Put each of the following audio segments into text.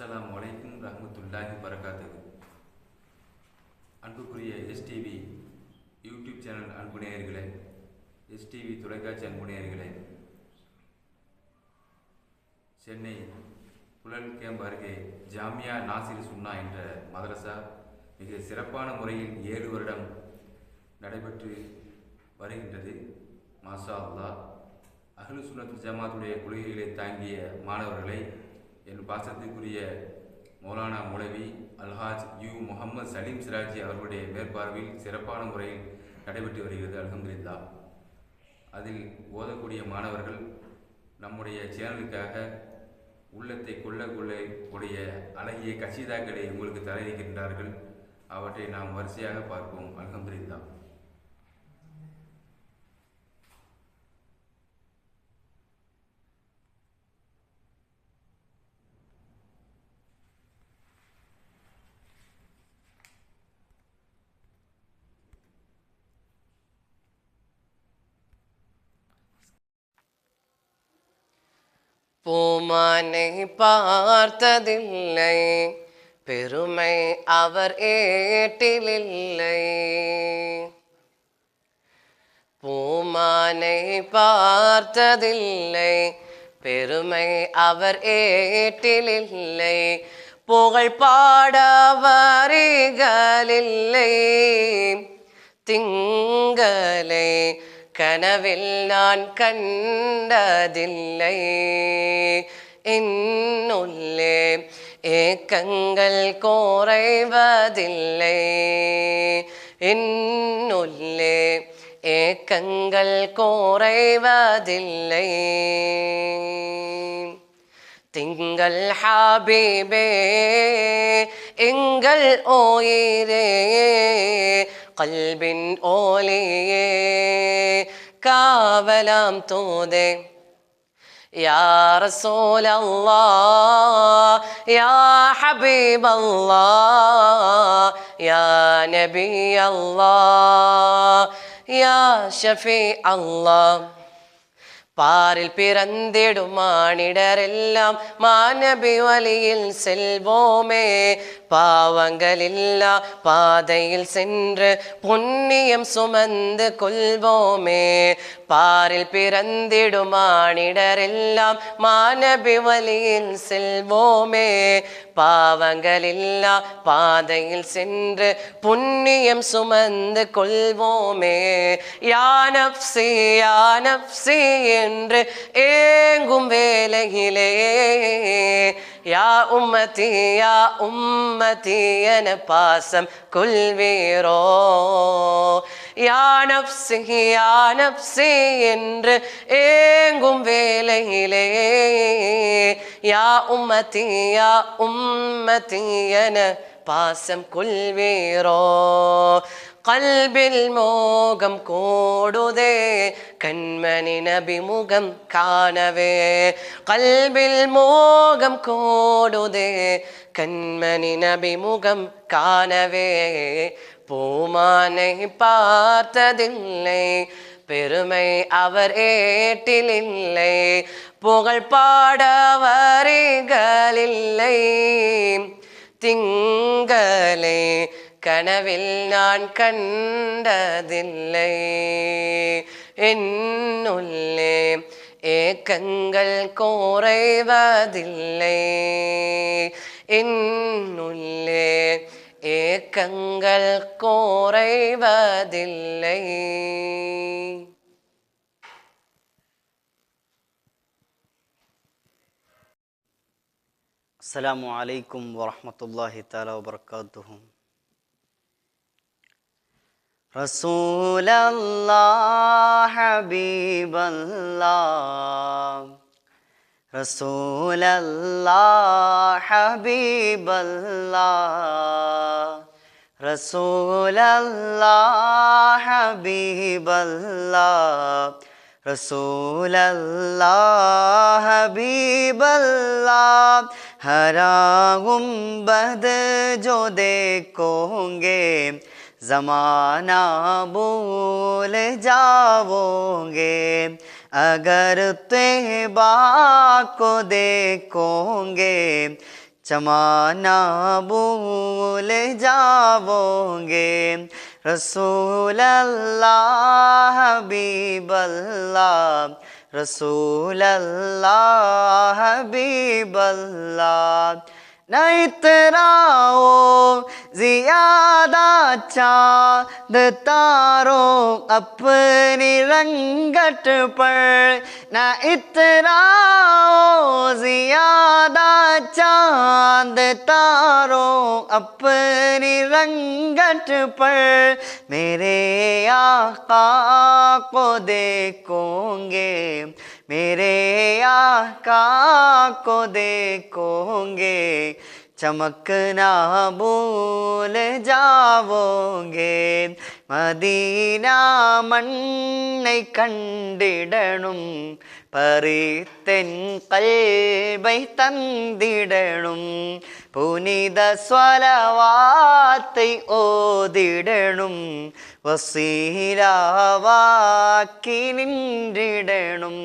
அஸ்லாம் வலைக்கும் ரஹமத்துல்லாஹி வரகாத்துஹு அன்புக்குரிய எஸ்டிவி யூடியூப் சேனல் அன்பு நேயர்களே எஸ்டிவி தொலைக்காட்சி அன்பு நேயர்களே சென்னை புழல் கேம்ப் அருகே ஜாமியா நாசிர் சுன்னா என்ற மதரசா மிக சிறப்பான முறையில் ஏழு வருடம் நடைபெற்று வருகின்றது. மாசா அல்லா அகலு சுனத்து ஜமாத்துடைய கொள்கைகளை தாங்கிய மாணவர்களை என் பாசத்துக்குரிய மௌலானா மௌலவி அல்ஹாஜ் யு முகமது சலீம் சிராஜி அவர்களுடைய மேற்பார்வையில் சிறப்பான முறையில் நடைபெற்று வருகிறது அல்ஹம்துலில்லா. அதில் ஓதக்கூடிய மாணவர்கள் நம்முடைய சேனலுக்காக உள்ளத்தை கொள்ள கொள்ளக்கூடிய அழகிய கசிதாக்களை உங்களுக்கு தர இருக்கின்றார்கள். அவற்றை நாம் வரிசையாக பார்ப்போம் அல்ஹம்துலில்லா. பூமானை பார்த்ததில்லை. பெருமை அவர் ஏட்டிலில்லை. பூமானை பார்த்ததில்லை. பெருமை அவர் ஏட்டிலில்லை. புகழ் பாட வரிகளில்லை திங்களை கனவில் நான் கண்டதில்லை. என்னுள்ளே ஏக்கங்கள் கோரைவதில்லை. என்னுள்ளே ஏக்கங்கள் கோரைவதில்லை. திங்கள் ஹாபிபே எங்கள் ஓயிரே കൽബിൻ ഓലയേ കാവലാം തോതേ يا رسول الله يا حبيب الله يا نبي الله يا شفيع الله പാറിൽ പിറന്നിടുമാണിടരെല്ലാം മാനബി വലിയിൽ സെൽവോമേ பாவங்களில்லா பாதையில் சென்று புண்ணியம் சுமந்து கொள்வோமே. பாரில் பிறந்திடுமானிடரெல்லாம் மாநபி வழியில் செல்வோமே. பாவங்களில்லா பாதையில் சென்று புண்ணியம் சுமந்து கொள்வோமே. யானப்சி யானப்சி என்று ஏங்கும் வேலையிலே யா உம்மதி யா உம்மதி என பாசம் கொள்வீரோ. யா நப்சி யா நப்சி என்று ஏங்கும் வேலையிலே யா உம்மதி யா உம்மதி என பாசம் கொள்வீரோ. கல்பில் மோகம் கோடுதே கண்மணி நபி முகம் காணவே. கல்பில் மோகம் கோடுதே கண்மணி நபி முகம் காணவே. பூமானை பார்த்ததில்லை பெருமை அவர் ஏட்டிலில்லை. புகழ் பாட வரிகளில்லை திங்களே கனவில் நான் கண்டதில்லை. என்னுள்ளே ஏக்கங்கள் கோரைவதில்லை. என்னுள்ளே ஏக்கங்கள் கோரைவதில்லை. அஸ்லாம் வலைக்கம் வரமத்துல்லாஹி தாலா வபர்காத்துஹும் رسول اللہ حبیب اللہ رسول اللہ حبیب اللہ رسول اللہ حبیب اللہ رسول اللہ حبیب اللہ ہرا گنبد جو دیکھوں گے زمانہ بھول جاؤ گے اگر تہبا کو دیکھو گے چمانہ بھول جاؤ گے رسول اللہ، حبیب اللہ، رسول اللہ، حبیب اللہ۔ نہ اتراؤ زیادہ اچھا چاند تاروں اپنی رنگٹ پر نہ اتراؤ زیادہ اچھا چاند تاروں اپنی رنگٹ پر میرے آقا کو دیکھوں گے میرے آقا کو دیکھو گے चमकना भूल जावोगे മദീന മണ്ണை കണ്ടിടണം പറിത്തൻ കൽബൈ തന്നിടണം പുനിത സ്വലവാത്തൈ ഓതിടണം വസീലാവാക്കി നിന്നിടണം.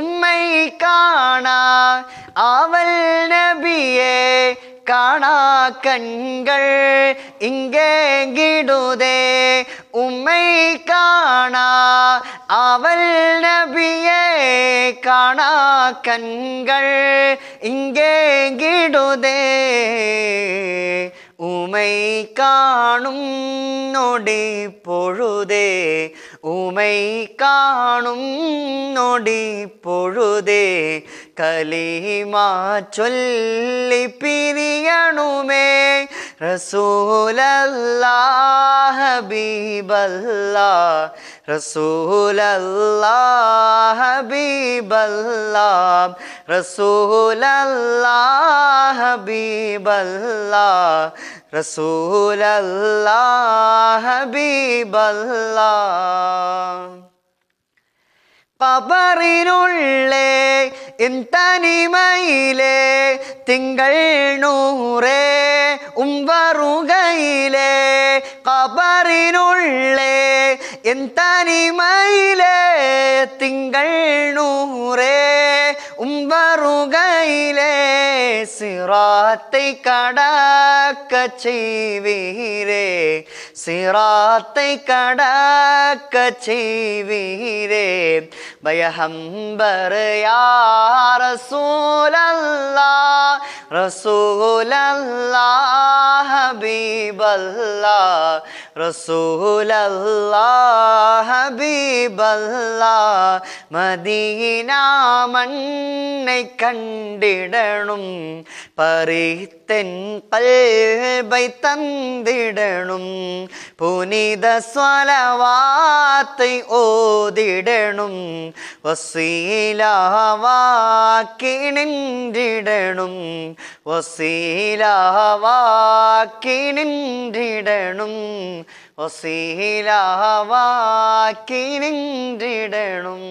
ഉമ്മൈ കാണാ അവൽ காணா கண்கள் இங்கேங்கிடுதே உம்மை காணா. அவள் நபியே காணா கண்கள் இங்கேங்கிடுதே உமை காணும் நொடி பொழுதே உமை காணும் நொடி பொழுதே. കലീമ ചൊല്ലി പിരിയണുമേ. റസൂലല്ലാ ഹബീബല്ലാ. റസൂലല്ലാ ഹബീബല്ലാ. റസൂലല്ലാ കബറിനുള്ളേ என் தனிமையிலே திங்கள் நூறே உம் வருகையிலே கபரினுள்ளே என் தனிமையிலே திங்கள் நூறே உம்பருகையிலே சிராத்தை கடக்க செய்வீரே சிராத்தை கடக்க செய்வீரே. பயஹம்பர் யார சூலல்லா ரசூலல்லா ஹபீபல்லா ரசூலல்லா ஹபீபல்லா மதீனா மண்ணை கண்டிடணும் பறித்தென் கல்வை தந்திடணும் புனித ஸ்வலவாத்தை ஓதிடணும் வசீலாவாக்கி நின்றிடணும் வசீலாவாக்கி நின்றிடணும் വസീലാവാക്കിനിടണം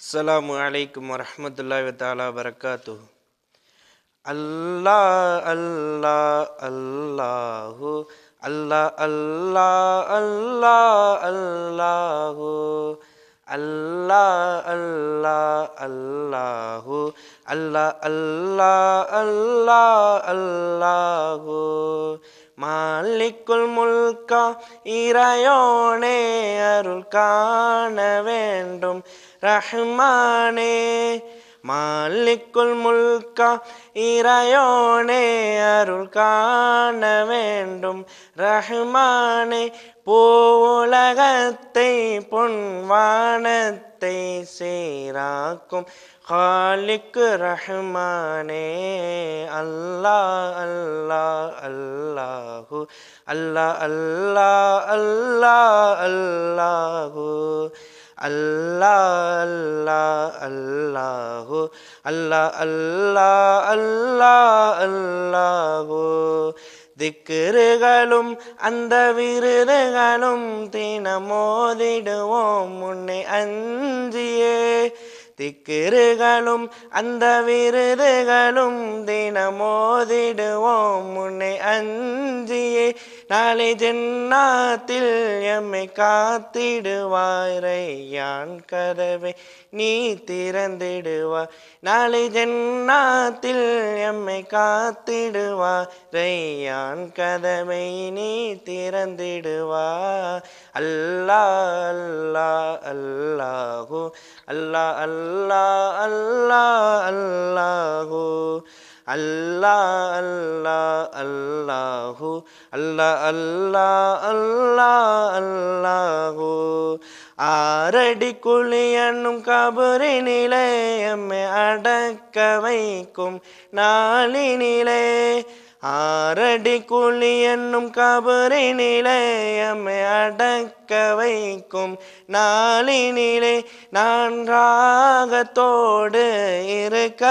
അസ്സലാമു അലൈക്കും വറഹമത്തല്ലാ താല വബർക്കാത്തു അല്ലാ അല്ലാ അല്ലാഹു അല്ലാ അല്ലാ അല്ലാ അല്ലാഹു. அல்லா அல்லா அல்லாஹு. அல்லா அல்லா அல்லா அல்லாஹு. மாலிக்குள் முல்கா இறையோனே அருள் காண வேண்டும். ரஹ்மானே மாலிக்குள் முல்கா இறையோனே அருள் காண வேண்டும். ரஹ்மானே பூவுலகத்தை பொன்வானத்தை சீராக்கும் ஹாலிக்கு ரஹ்மானே அல்லாஹ் அல்லாஹ் அல்லாஹு அல்லாஹ் அல்லாஹ் அல்லாஹ் அல்லாஹு அல்லாஹ் அல்லாஹ் அல்லாஹு அல்லாஹ் அல்லாஹ் அல்லாஹ் அல்லாஹு திக்கிறுகளும் அந்த விருதுகளும் தினமோதிடுவோம் முன்னே அஞ்சியே. திக்கிறுகளும் அந்த விருதுகளும் தினமோதிடுவோம் முன்னே அஞ்சியே. நாளை ஜென்னாத்தில் எம்மை காத்திடுவாரையான் கதவை நீ திறந்திடுவாய். நாளை ஜென்னாத்தில் எம்மை காத்திடுவாரையான் கதவை நீ திறந்திடுவா அல்லா அல்லா அல்லாஹோ அல்லா அல்லா அல்லா அல்லாஹோ. அல்லா அல்லா அல்லாஹு. அல்லா அல்லா அல்லா அல்லாஹு. ஆரடி குழியண்ணும் கபரினிலே நிலையம்மை அடக்க வைக்கும் நாளினிலே ஆரடி குழி என்னும் கபரினிலே எம்மை அடக்க வைக்கும் நாளினிலே நான் ராகத்தோடு இருக்க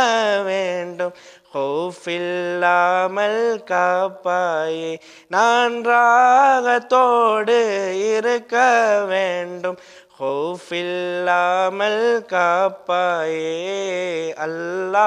வேண்டும். ஹோஃபில்லாமல் காப்பாயே. நான் ராகத்தோடு இருக்க வேண்டும். ஹோஃபில்லாமல் காப்பாயே. அல்லா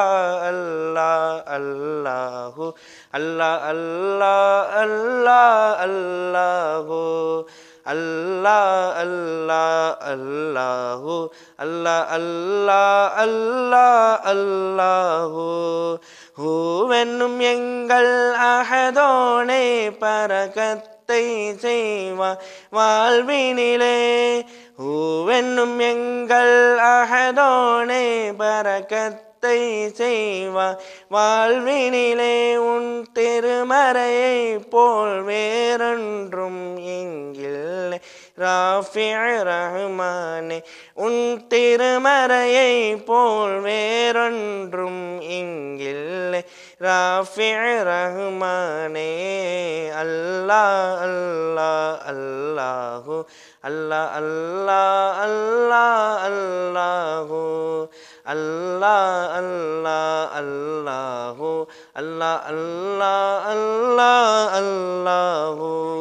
அல்லா அல்லாஹு. அல்லா அல்லா அல்லா அல்லாஹூ. அல்லா அல்லா அல்லாஹோ. அல்லா அல்லா அல்லா அல்லாஹோ. ஹூவென்னும் எங்கள் அகதோனே பரகத்தை செய்வா வாழ்வினிலே. ஹூவென்னும் எங்கள் அகதோனே பரகத்தை செய்வா வாழ்வினிலே உன் திருமறையை போல் வேறொன்றும் எங்கில்லை. ராஃபி ரஹ்மானே உன் திருமறையை போல் வேறொன்றும் இங்கில்லை ராஃபி ரஹ்மானே அல்லா அல்லா அல்லாஹு அல்லா அல்லா அல்லா அல்லாஹூ. அல்லா அல்லா அல்லாஹு. அல்லா அல்லா அல்லா அல்லாஹு.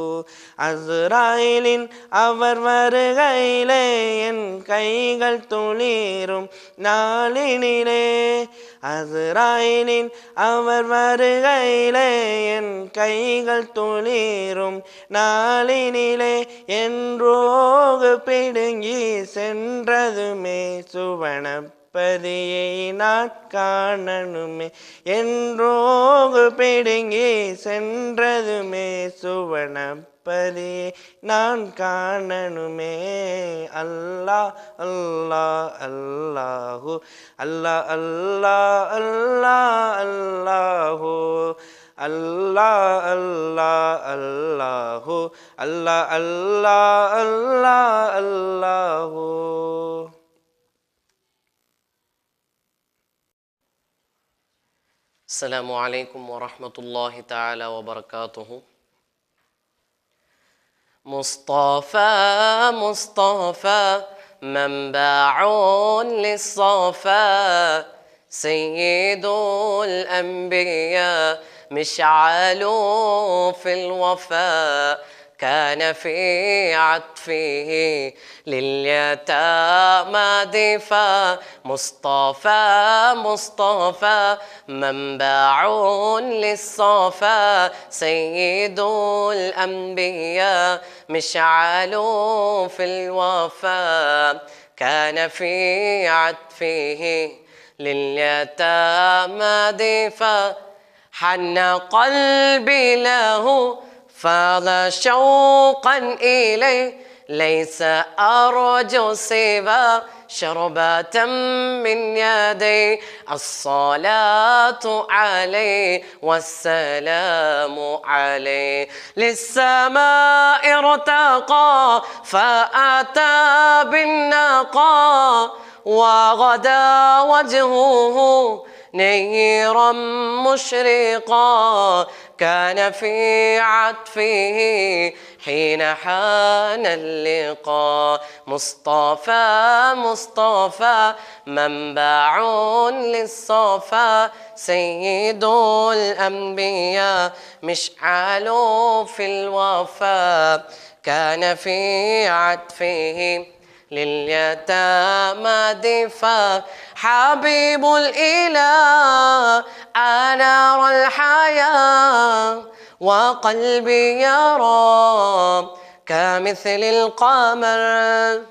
அஸ்ராயிலின் அவர் வருகையிலே என் கைகள் துளிரும் நாளினிலே. அஸ்ராயிலின் அவர் வருகையிலே என் கைகள் துளிரும் நாளினிலே. என்றோகு பிடுங்கி சென்றதுமே சுவன பதியை நான் காணணுமே. என்றோகு பிடுங்கி சென்றதுமே சுவனப்பதியை நான் காணணுமே. அல்லா அல்லா அல்லாஹு அல்லா அல்லா அல்லா அல்லாஹோ அல்லா அல்லா அல்லாஹோ அல்லா அல்லா அல்லா அல்லாஹோ. السلام عليكم ورحمة الله تعالى وبركاته. مصطفى مصطفى منبع للصفا سيد الأنبياء مشعل في الوفاء كان في عطفه لليتامى دفا مصطفى مصطفى منبع للصفا. سيد الأنبياء مشعل في الوفاء كان في عطفه لليتامى دفا حن قلبي له فاض شوقا إليه ليس أرجو سوى شربة من يدي الصلاة عليه والسلام عليه. للسماء ارتقى فأتى بالنقى وغدا وجهه نيرا مشرقا. كان في عطفه حين حان اللقاء. مصطفى مصطفى منبع للصفا. سيد الأنبياء مشعل في الوفاء كان في عطفه لليتامى دفاع. حبيب الإله أنار الحياة. وقلبي يرى كمثل القمر.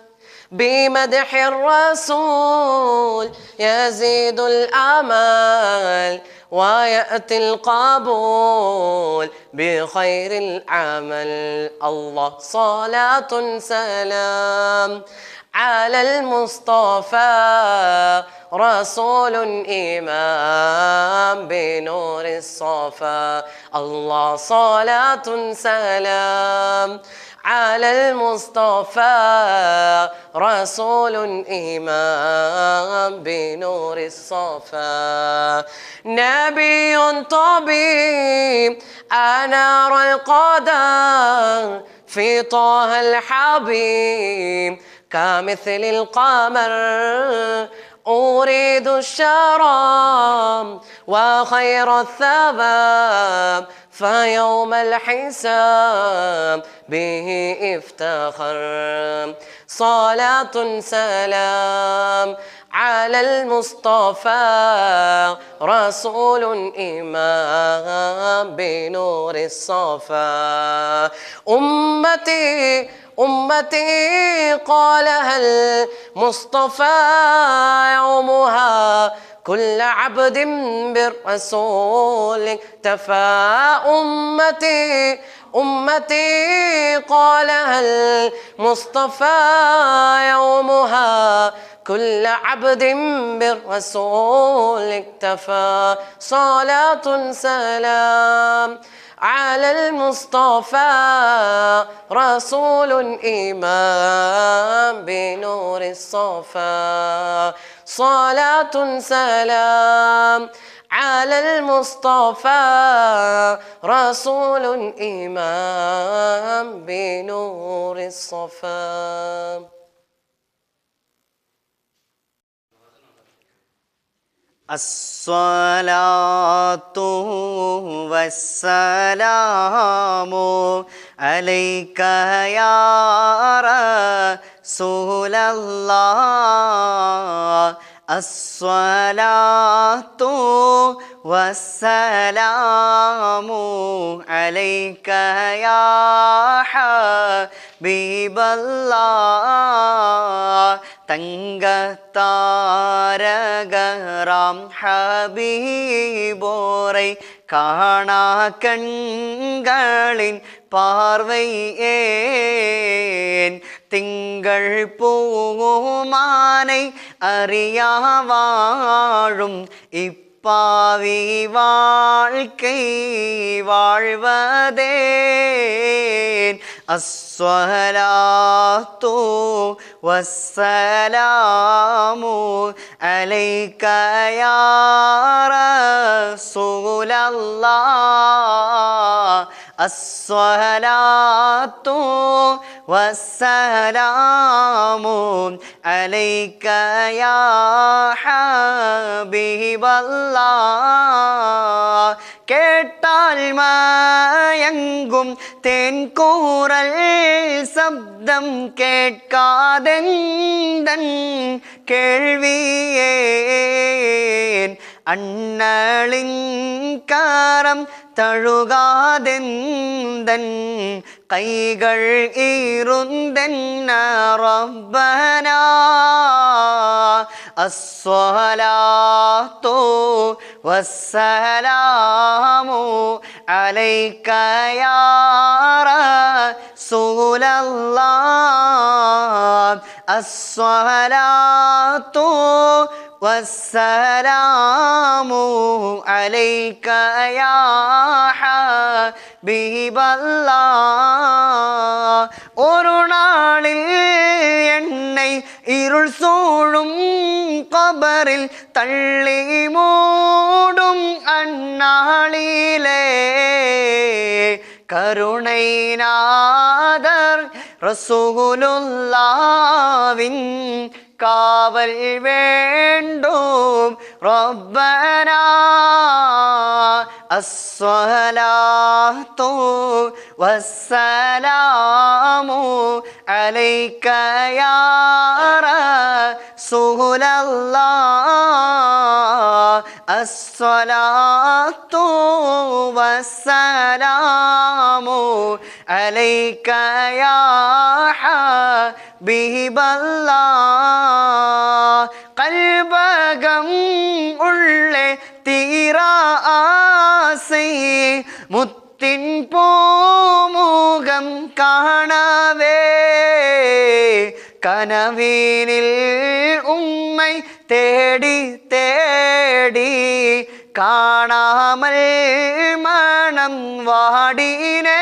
بمدح الرسول يزيد الأمل. ويأتي القبول بخير العمل. الله صلاة سلام على المصطفى رسول إمام بنور الصفا. الله صلاة سلام على المصطفى رسول إمام بنور الصفا. نبي طبيب أنار القدر في طه الحبيب كمثل القمر أريد الشرام وخير الثواب فيوم الحساب به افتخر صلاة سلام على المصطفى رسول إمام بنور الصفا. أمتي أمتي قالها المصطفى يومها كل عبد بالرسول؟ اكتفى أمتي أمتي قالها المصطفى يومها كل عبد بالرسول اكتفى صلاة سلام على المصطفى رسول إمام بنور الصفا. صلاة سلام على المصطفى رسول إمام بنور الصفا. الصلاة والسلام عليك يا رسول الله. الصلاة والسلام عليك يا حبيب الله தங்கத்தாரகராம் ஹபீபோரை காணா கண்களின் பார்வை ஏன் திங்கள் பூமானை அறியா வாழும் இப்பாவி வாழ்க்கை வாழ்வதேன். அஸ்வலாத்தோ வசலாமோ அலைக்கயார சூலல்லா அஸ்வலாத்தோ والسلام عليك يا حبيب الله கேட்டால் மயங்கும் தென்கூரல் சப்தம் கேட்காதெந்தன் கேள்வியேன் அண்ணலின் காரம் தழுகாதெந்தன் കൈകൾ ഈറുന്തന്ന റബ്ബന അസ്വലാത്തോ വസ്സലാമോ അലൈക്കയാറ സൂലല്ലാ അസ്വലാത്തോ والسلام عليك يا حبيب الله ஒரு நாளில் என்னை இருள் சூழும் கபரில் தள்ளி மூடும் அந்நாளிலே கருணை நாதர் ரசூலுல்லாவின் காவல் வேண்டும் ரப்பனா الصلاة والسلام عليك يا رسول الله الصلاة والسلام عليك يا حبيب الله கல்பகம் உள்ளே தீரா ஆசை முத்தின் பூமுகம் காணவே கனவினில் உம்மை தேடி தேடி காணாமல் மனம் வாடினே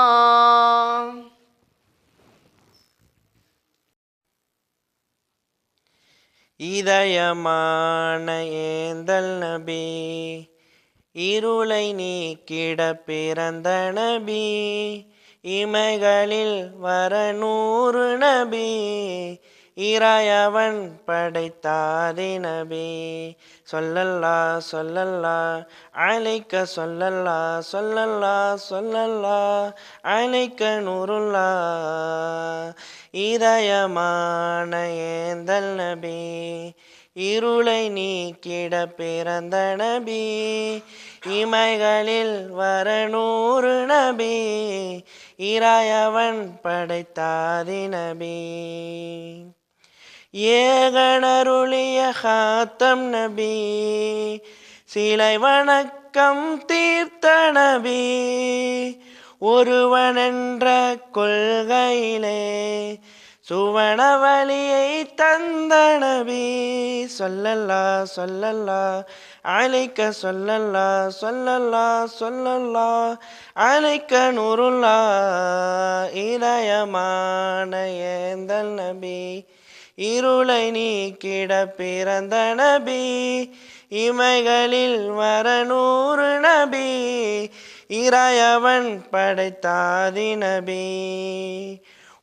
இதயமான ஏந்தல் நபி இருளை நீக்கிட பிறந்த நபி இமைகளில் வர நூறு நபி இறையவன் படைத்தாதி நபி. சொல்லல்லா சொல்லல்லா அழைக்க சொல்லல்லா சொல்லல்லா சொல்லல்லா அழைக்க நூறுல்லா. இதயமான ஏந்தல் நபி இருளை நீக்கிட பிறந்த நபி இமைகளில் வர நூறு நபி இராயவன் படைத்தாதி நபி. ஏகணருளிய ஹாத்தம் நபி. சிலை வணக்கம் தீர்த்த நபி. ஒருவனென்ற கொள்கையிலே சுவன வழியை தந்த நபி. சொல்லல்லா சொல்லல்லா அழைக்க சொல்லல்லா சொல்லல்லா சொல்லல்லா அழைக்க நூறுல்லா இதயமான ஏந்தல் நபி. இருளை நீக்கிட பிறந்த நபி இமைகளில் வர நூறு நபி இறையவன் படைத்தாதி நபி.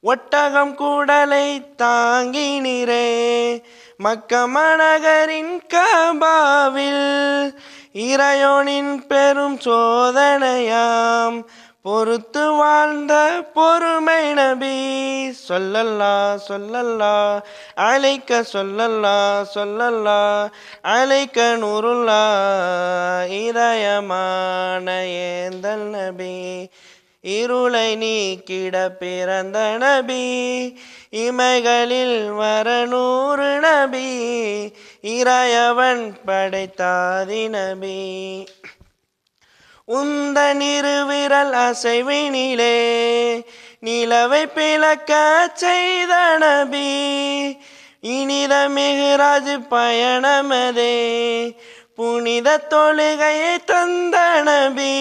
ஒட்டகம் கூடலை தாங்கினிரே மக்க மணகரின் கபாவில் இறையோனின் பெரும் சோதனையாம் பொறுத்து வாழ்ந்த பொறுமை நபி. சொல்லல்லா சொல்லல்லா. அழைக்க சொல்லல்லா சொல்லல்லா. அழைக்க நூறுல்லா. இதயமான ஏந்தல் நபி. இருளை நீக்கிட பிறந்த நபி. இமைகளில் வர நூறு நபி. இறையவன் படைத்தாதி நபி. உந்த நிறுவிரல் அசைவினிலே நிலவை பிளக்க செய்த நபி இனித மிகுராஜ் பயணமதே புனித தொழுகையை தந்த நபி.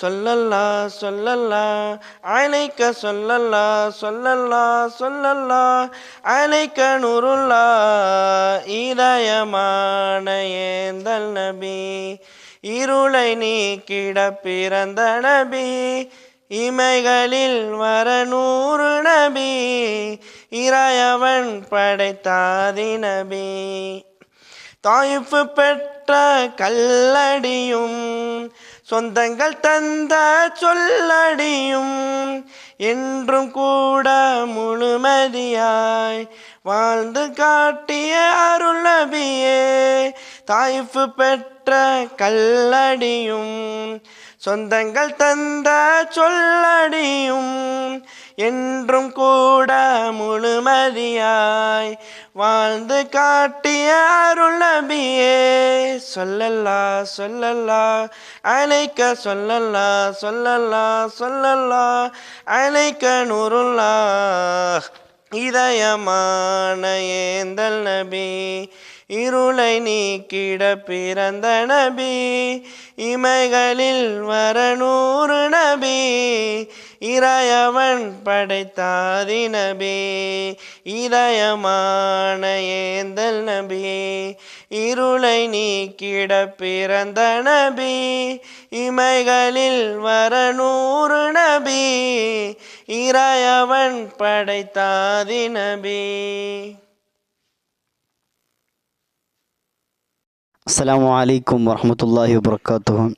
சொல்லல்லா சொல்லல்லா அழைக்க சொல்லல்லா சொல்லல்லா சொல்லல்லா அழைக்க நுருல்லா இதயமான ஏந்தல் நபி. இருளை நீக்கிட பிறந்த நபி இமைகளில் வர நூறு நபி இறையவன் படைத்தாதி நபி. தாய்ப்பு பெற்ற கல்லடியும் சொந்தங்கள் தந்த சொல்லடியும் என்றும் கூட முழுமதியாய் வாழ்ந்து காட்டிய அருள் நபியே. தாய்ப்பு பெற்ற பெற்ற கல்லடியும் சொந்தங்கள் தந்த சொல்லடியும் என்றும் கூட முழுமதியாய் வாழ்ந்து காட்டிய அருள்நபியே. சொல்லல்லா சொல்லல்லா அழைக்க சொல்லல்லா சொல்லல்லா சொல்லல்லா அழைக்க நூறுல்லா இதயமான ஏந்தல் நபி. இருளை நீக்கிட பிறந்த நபி இமைகளில் வர நூறு நபி இறையவன் படைத்தாதி நபி இதயமான ஏந்தல் நபி இருளை நீக்கிட பிறந்த நபி இமைகளில் வர நூறு நபி இறையவன் படைத்தாதி நபி. السلام عليكم ورحمة الله وبركاته.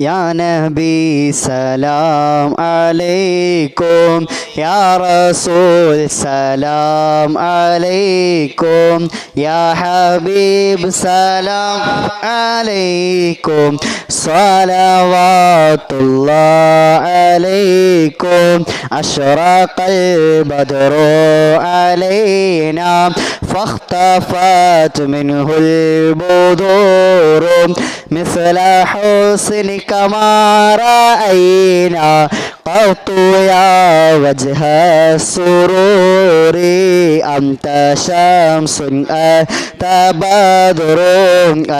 يا نبي سلام عليكم. يا رسول سلام عليكم. يا حبيب سلام عليكم. صلوات الله عليكم. أشرق البدر علينا. فاختفت منه البذور مثل حسنك ما رأينا قط يا وجه السرور. أنت شمس أنت بدر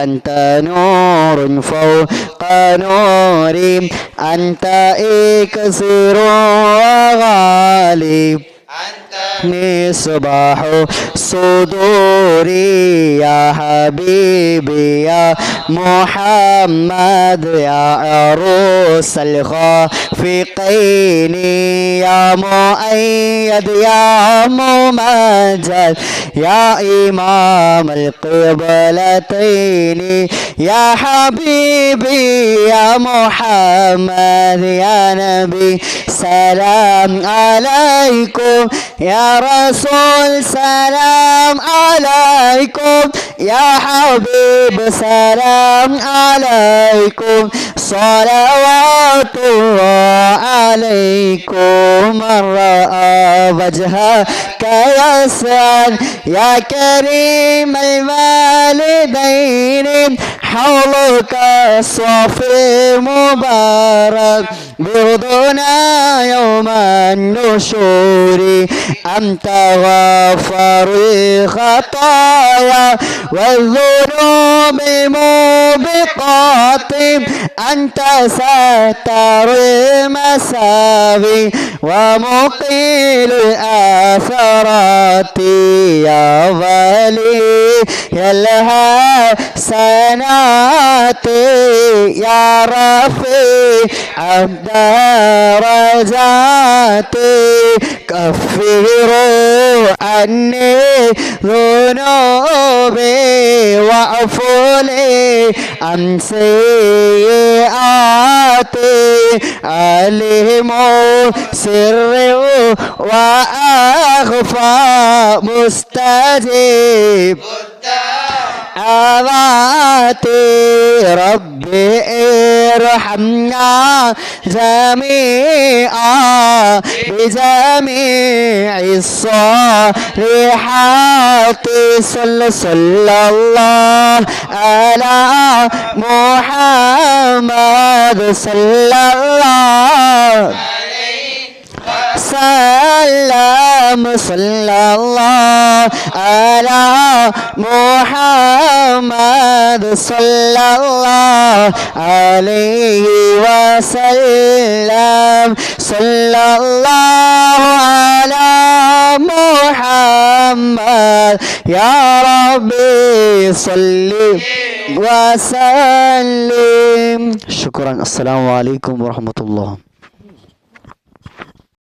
أنت نور فوق نوري. أنت إكسر وغالب. مصباح صدوري يا حبيبي يا محمد يا الخافقين يا مؤيد يا ممجد يا إمام القبلتين يا حبيبي يا محمد يا نبي سلام عليكم يا رسول سلام عليكم يا حبيب سلام عليكم. صلوات الله عليكم. من رأى وجهك يسعد. يا كريم الوالدين حولك الصافي مبارك. بغضنا يوم يوم النشور أم تغفر الخطايا والذنوب الموبقات أنت ستر المساوي ومقيل الآثرات. يا ولي الحسنات. يا رفيع الدرجات كفروا عني ذنوبي फूले हमसे आते अलिमो सिर्रो व अखफा मुस्तजीब आवाते रब्बी ارحمنا جميعا بجميع الصالحات. صلى صلى الله على محمد صلى الله سلام صلى الله على محمد صلى الله عليه وسلم. صلى الله على محمد. يا ربي صل وسلم. شكرا. السلام عليكم ورحمة الله.